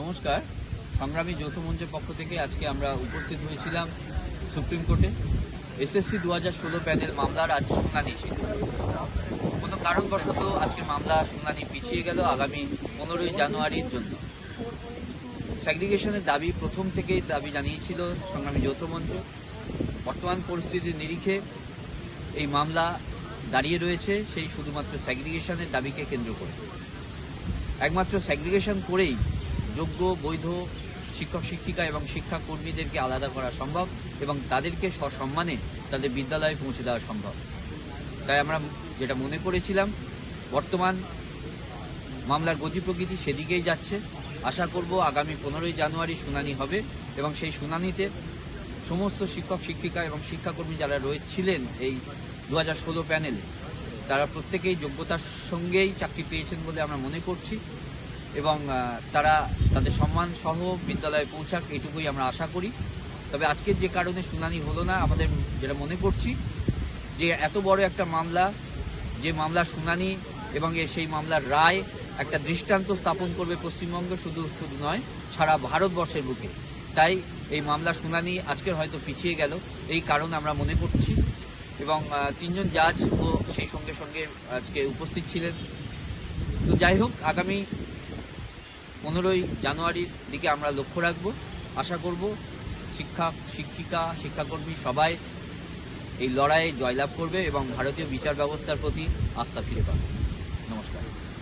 নমস্কার। সংগ্রামী যৌথ মঞ্চের পক্ষ থেকে আজকে আমরা উপস্থিত হয়েছিলাম সুপ্রিম কোর্টে। এসএসসি দু হাজার ষোলো প্যানেল মামলার আজ শুনানি কোনো কারণবশত আজকে মামলা শুনানি পিছিয়ে গেল আগামী পনেরোই জানুয়ারির জন্য। স্যাগ্রিগেশনের দাবি প্রথম থেকেই দাবি জানিয়েছিল সংগ্রামী যৌথ মঞ্চ। বর্তমান পরিস্থিতির নিরিখে এই মামলা দাঁড়িয়ে রয়েছে, সেই শুধুমাত্র স্যাগ্রিগেশনের দাবিকে কেন্দ্র করে। একমাত্র স্যাগ্রিগেশন করেই যোগ্য, বৈধ শিক্ষক, শিক্ষিকা এবং শিক্ষা কর্মীদেরকে আলাদা করা সম্ভব এবং তাদেরকে সসম্মানে তাদের বিদ্যালয়ে পৌঁছে দেওয়া সম্ভব। তাই আমরা যেটা মনে করেছিলাম, বর্তমান মামলার গতি প্রকৃতি সেদিকেই যাচ্ছে। আশা করব আগামী পনেরোই জানুয়ারি শুনানি হবে এবং সেই শুনানিতে সমস্ত শিক্ষক, শিক্ষিকা এবং শিক্ষাকর্মী যারা রয়েছিলেন এই দু হাজার ষোলো প্যানেলে, তারা প্রত্যেকেই যোগ্যতার সঙ্গেই চাকরি পেয়েছেন বলে আমরা মনে করছি। এবং তারা তাদের সম্মান সহ বিদ্যালয়ে পৌঁছাক এটুকুই আমরা আশা করি। তবে আজকের যে কারণে শুনানি হলো না, আমাদের যেটা মনে করছি, যে এত বড় একটা মামলা, যে মামলার শুনানি এবং সেই মামলার রায় একটা দৃষ্টান্ত স্থাপন করবে পশ্চিমবঙ্গ শুধু শুধু নয়, সারা ভারতবর্ষের বুকে। তাই এই মামলা শুনানি আজকের হয়তো পিছিয়ে গেল, এই কারণ আমরা মনে করছি। এবং তিনজন জাজ ও সেই সঙ্গে সঙ্গে আজকে উপস্থিত ছিলেন। তো যাই হোক, আগামী পনেরোই জানুয়ারির দিকে আমরা লক্ষ্য রাখব। আশা করব শিক্ষা, শিক্ষিকা, শিক্ষাকর্মী সবাই এই লড়াইয়ে জয়লাভ করবে এবং ভারতীয় বিচার ব্যবস্থার প্রতি আস্থা ফিরে পাবে। নমস্কার।